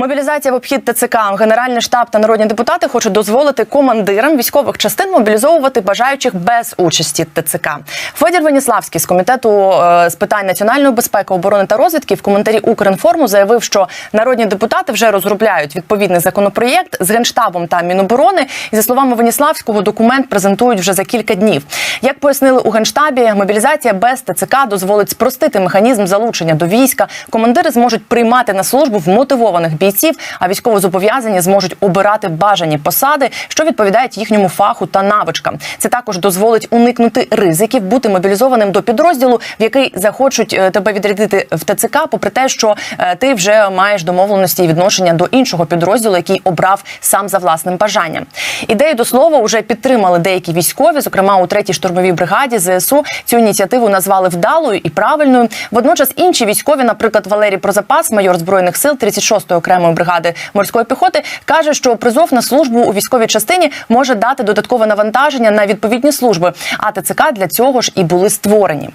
Мобілізація в обхід ТЦК. Генеральний штаб та народні депутати хочуть дозволити командирам військових частин мобілізовувати бажаючих без участі ТЦК. Федір Веніславський з комітету е, з питань національної безпеки, оборони та розвідки в коментарі Укрінформу заявив, що народні депутати вже розробляють відповідний законопроєкт з генштабом та міноборони. І за словами Веніславського, документ презентують вже за кілька днів. Як пояснили у генштабі, мобілізація без ТЦК дозволить спростити механізм залучення до війська. Командири зможуть приймати на службу вмотивованих бійців, а військовозобов'язані зможуть обирати бажані посади, що відповідають їхньому фаху та навичкам. Це також дозволить уникнути ризиків бути мобілізованим до підрозділу, в який захочуть е, тебе відрядити в ТЦК, попри те, що е, ти вже маєш домовленості і відношення до іншого підрозділу, який обрав сам за власним бажанням. Ідею до слова вже підтримали деякі військові, зокрема у третій штурмовій бригаді ЗСУ. Цю ініціативу назвали вдалою і правильною. Водночас інші військові, наприклад, Валерій Прозапас, майор збройних сил 36-ї окремої бригади морської піхоти, каже, що призов на службу у військовій частині може дати додаткове навантаження на відповідні служби. А ТЦК для цього ж і були створені.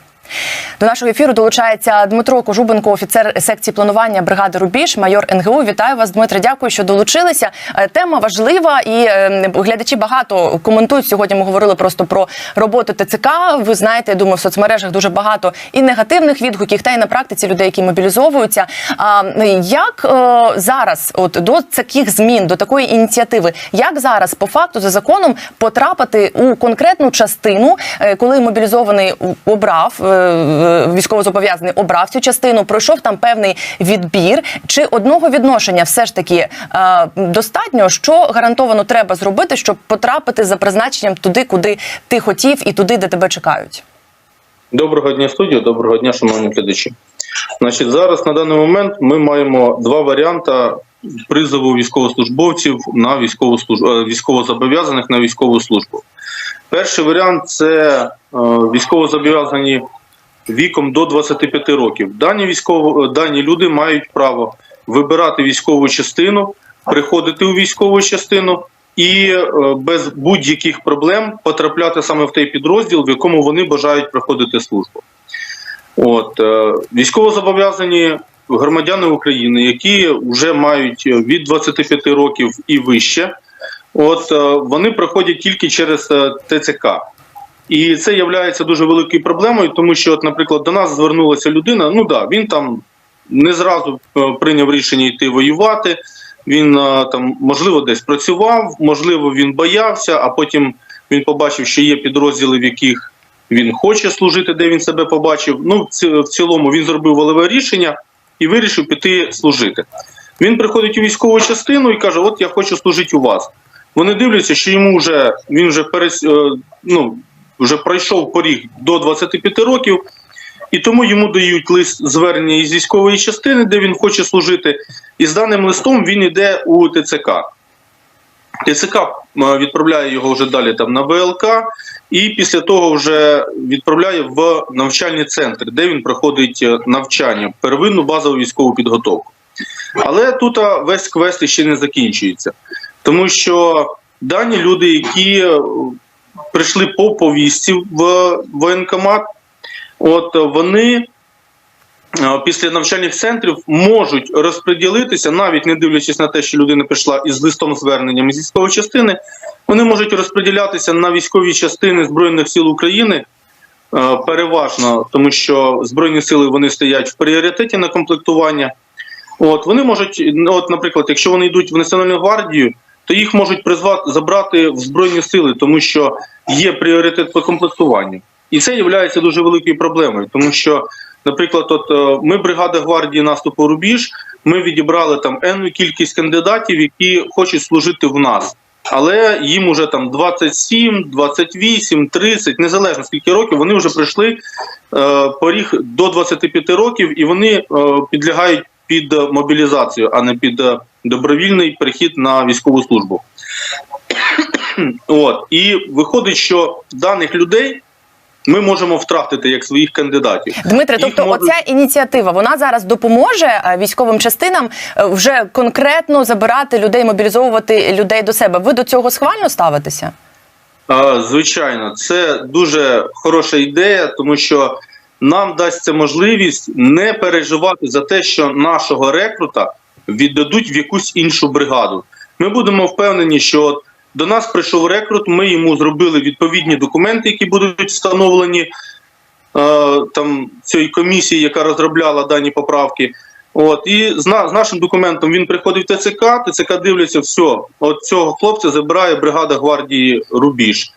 До нашого ефіру долучається Дмитро Кожубенко, офіцер секції планування бригади Рубіж, майор НГУ. Вітаю вас, Дмитре. Дякую, що долучилися. Е, Тема важлива, і е, глядачі багато коментують. Сьогодні ми говорили просто про роботу ТЦК. Ви знаєте, я думаю, в соцмережах дуже багато і негативних відгуків, та й на практиці людей, які мобілізовуються. А як е, зараз, от до таких змін, до такої ініціативи, як зараз по факту за законом потрапити у конкретну частину, коли мобілізований обрав військовозобов'язаний обрав цю частину, пройшов там певний відбір, чи одного відношення все ж таки е, достатньо, що гарантовано треба зробити, щоб потрапити за призначенням туди, куди ти хотів, і туди, де тебе чекають. Доброго дня, студію, доброго дня, шановні глядачі. Значить, зараз на даний момент ми маємо два варіанти призову військовослужбовців на військову службу е, військовозобов'язаних на військову службу. Перший варіант це е, військовозобов'язані віком до 25 років. Дані військово дані люди мають право вибирати військову частину, приходити у військову частину і е, без будь-яких проблем потрапляти саме в той підрозділ, в якому вони бажають проходити службу. От е, військовозобов'язані громадяни України, які вже мають від 25 років і вище, от е, вони проходять тільки через е, ТЦК. І це є дуже великою проблемою, тому що, от, наприклад, до нас звернулася людина. Ну да, він там не зразу е, прийняв рішення йти воювати. Він е, там, можливо, десь працював, можливо, він боявся, а потім він побачив, що є підрозділи, в яких він хоче служити, де він себе побачив. Ну, в цілому він зробив волеве рішення і вирішив піти служити. Він приходить у військову частину і каже: От я хочу служити у вас. Вони дивляться, що йому вже він вже перес, е, ну, вже пройшов поріг до 25 років, і тому йому дають лист звернення із військової частини, де він хоче служити. І з даним листом він йде у ТЦК. ТЦК е, відправляє його вже далі там на ВЛК, і після того вже відправляє в навчальний центр, де він проходить е, навчання, первинну базову військову підготовку. Але тут весь квест ще не закінчується, тому що дані люди, які е, прийшли по повістці в воєнкомат, от е, вони е, після навчальних центрів можуть розподілитися, навіть не дивлячись на те, що людина прийшла із листом зверненням із військової частини, вони можуть розподілятися на військові частини Збройних сил України. е, Переважно, тому що збройні сили вони стоять в пріоритеті на комплектування. От вони можуть, ну, от, наприклад, якщо вони йдуть в Національну гвардію, то їх можуть призвати забрати в збройні сили, тому що є пріоритет по комплектуванню, і це є дуже великою проблемою, тому що, наприклад, от е, ми бригада гвардії наступу Рубіж, ми відібрали там енну кількість кандидатів, які хочуть служити в нас. Але їм уже там 27, 28, 30, незалежно скільки років, вони вже пройшли е, поріг до 25 років, і вони е, підлягають під мобілізацію, а не під е, добровільний перехід на військову службу. От і виходить, що даних людей ми можемо втратити як своїх кандидатів. Дмитре, Їх тобто, можуть- оця ініціатива вона зараз допоможе е, військовим частинам е, вже конкретно забирати людей, мобілізовувати людей до себе. Ви до цього схвально ставитеся? Звичайно, це дуже хороша ідея, тому що нам дасть це можливість не переживати за те, що нашого рекрута віддадуть в якусь іншу бригаду. Ми будемо впевнені, що до нас прийшов рекрут, ми йому зробили відповідні документи, які будуть встановлені е, там цієї комісії, яка розробляла дані поправки. От і з, з нашим документом він приходить в ТЦК, ТЦК дивляться, все, от цього хлопця забирає бригада гвардії Рубіж.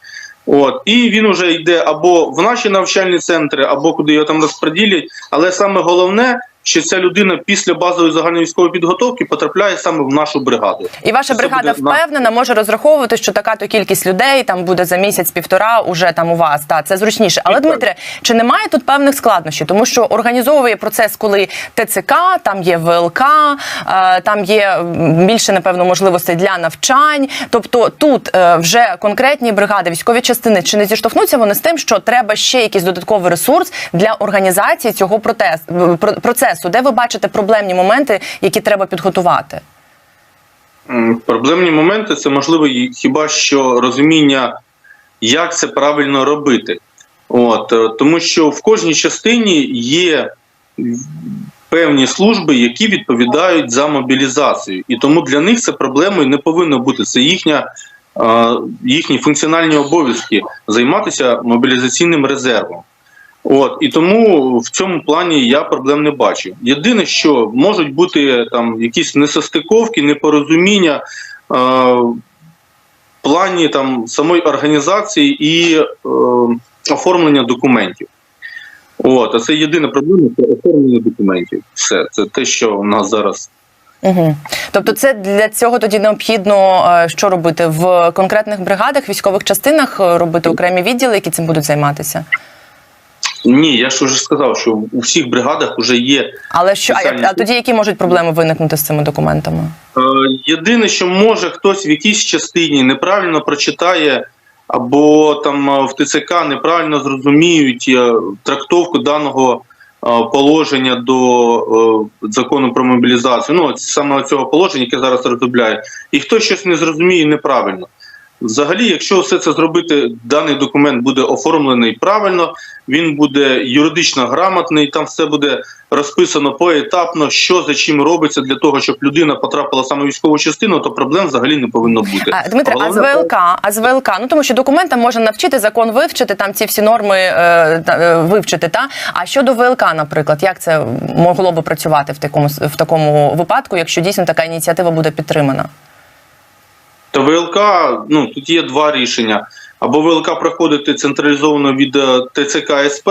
От і він уже йде або в наші навчальні центри, або куди його там розподілять. Але саме головне, що ця людина після базової загальної військової підготовки потрапляє саме в нашу бригаду. І ваша Це бригада буде на- впевнена, може розраховувати, що така то кількість людей там буде за місяць-півтора уже там у вас. Та це зручніше. Але Дмитре, чи немає тут певних складнощів? Тому що організовує процес, коли ТЦК, там є ВЛК, е, там є більше напевно можливостей для навчань. Тобто тут е, вже конкретні бригади, військові частини, чи не зіштовхнуться вони з тим, що треба ще якийсь додатковий ресурс для організації цього протес- про- процесу, де ви бачите проблемні моменти, які треба підготувати? Проблемні моменти це можливо хіба що розуміння, як це правильно робити. От, е, тому що в кожній частині є певні служби, які відповідають за мобілізацію. І тому для них це проблемою не повинно бути. Це їхня, е, їхні функціональні обов'язки займатися мобілізаційним резервом. От і тому в цьому плані я проблем не бачу. Єдине, що можуть бути там якісь несостиковки, непорозуміння е, в плані там самої організації і е, оформлення документів. От, а це єдина проблема це оформлення документів. Все, це те, що у нас зараз Угу. Тобто, це для цього тоді необхідно е, що робити в конкретних бригадах, військових частинах е, робити окремі відділи, які цим будуть займатися. Ні, я ж вже сказав, що у всіх бригадах вже є Але що а, а тоді які можуть проблеми виникнути з цими документами? Е, Єдине, що може хтось в якійсь частині неправильно прочитає, або там е, в ТЦК неправильно зрозуміють е, трактовку даного е, положення до е, закону про мобілізацію. Ну, саме цього положення, яке зараз розробляє, і хтось щось не зрозуміє неправильно. Взагалі, якщо все це зробити, даний документ буде оформлений правильно, він буде юридично грамотний, там все буде розписано поетапно, що за чим робиться для того, щоб людина потрапила саме в військову частину, то проблем взагалі не повинно бути. А, Дмитре, а з ВЛК, а з ВЛК, ну тому що документам можна навчити закон вивчити, там ці всі норми е, е, вивчити. Та а щодо ВЛК, наприклад, як це могло би працювати в такому в такому випадку, якщо дійсно така ініціатива буде підтримана? ВЛК, ну тут є два рішення: або ВЛК проходити централізовано від е, ТЦК СП,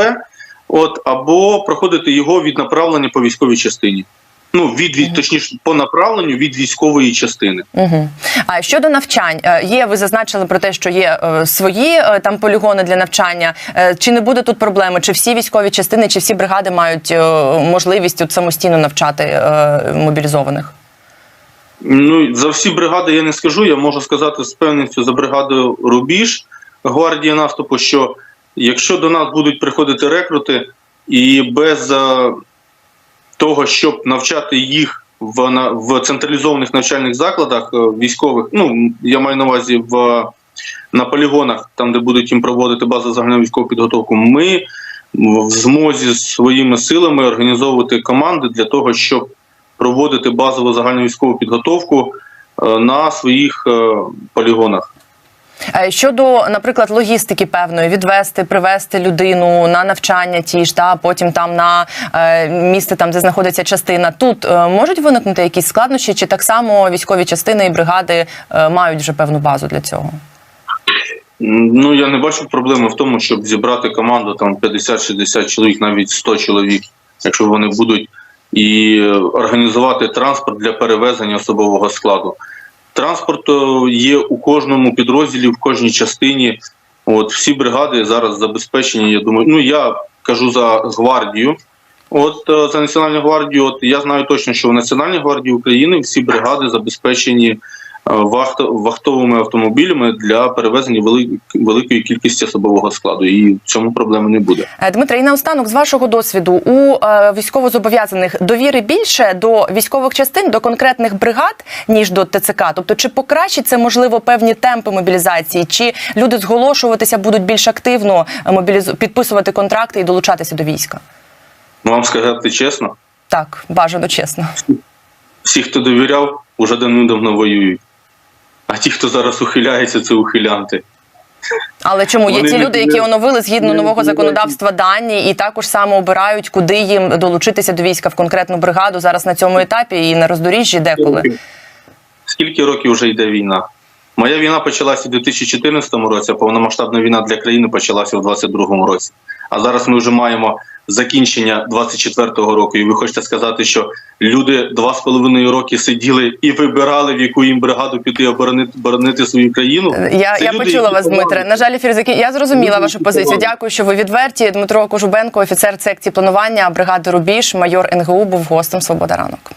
от або проходити його від направлення по військовій частині. Ну, від, від точніше, по направленню від військової частини. Угу. А щодо навчань, е, є ви зазначили про те, що є е, свої е, там полігони для навчання. Е, Чи не буде тут проблеми? Чи всі військові частини, чи всі бригади мають е, можливість от самостійно навчати е, мобілізованих? Ну, за всі бригади я не скажу. Я можу сказати з певністю за бригаду Рубіж гвардії наступу, що якщо до нас будуть приходити рекрути, і без е, того, щоб навчати їх в, на, в централізованих навчальних закладах е, військових, ну я маю на увазі в на полігонах, там де будуть їм проводити базу загальної військову підготовку, ми в змозі своїми силами організовувати команди для того, щоб проводити базову загальну військову підготовку е, на своїх е, полігонах. Е, Щодо, наприклад, логістики певної, відвести, привезти людину на навчання ті ж, та потім там на місце, там де знаходиться частина. Тут можуть виникнути якісь складнощі, чи так само військові частини і бригади мають вже певну базу для цього? Ну я не бачу проблеми в тому, щоб зібрати команду там 50-60 чоловік, навіть 100 чоловік, якщо вони будуть і організувати транспорт для перевезення особового складу. Транспорт е, є у кожному підрозділі, в кожній частині. От всі бригади зараз забезпечені. Я думаю, ну я кажу за гвардію. От е, за Національну гвардію, от я знаю точно, що в Національній гвардії України всі бригади забезпечені вахтовими автомобілями для перевезення вели, великої кількості особового складу, і в цьому проблеми не буде. Е, Дмитре, і наостанок, з вашого досвіду, у е, військовозобов'язаних довіри більше до військових частин, до конкретних бригад, ніж до ТЦК? Тобто, чи покращить це можливо певні темпи мобілізації, чи люди зголошуватися будуть більш активно е, мобілізу... підписувати контракти і долучатися до війська? Ну, Вам сказати чесно, Так, бажано чесно. Всі, хто довіряв, уже давним-давно воюють. А ті, хто зараз ухиляється, це ухилянти. Але чому є ті люди, які оновили згідно нового законодавства дані, і також саме обирають, куди їм долучитися до війська в конкретну бригаду зараз на цьому етапі і на роздоріжжі деколи. Скільки років вже йде війна? Моя війна почалася у 2014 році, а повномасштабна війна для країни почалася у 2022 році. А зараз ми вже маємо закінчення 24-го року. І ви хочете сказати, що люди два з половиною роки сиділи і вибирали, в яку їм бригаду піти оборонити, боронити свою країну? Я, Це я люди, почула вас, Дмитре. На жаль, ефір закін... Я зрозуміла Люди, вашу позицію. Дякую, що ви відверті. Дмитро Кожубенко, офіцер секції планування бригади Рубіж, майор НГУ, був гостем Свобода ранок.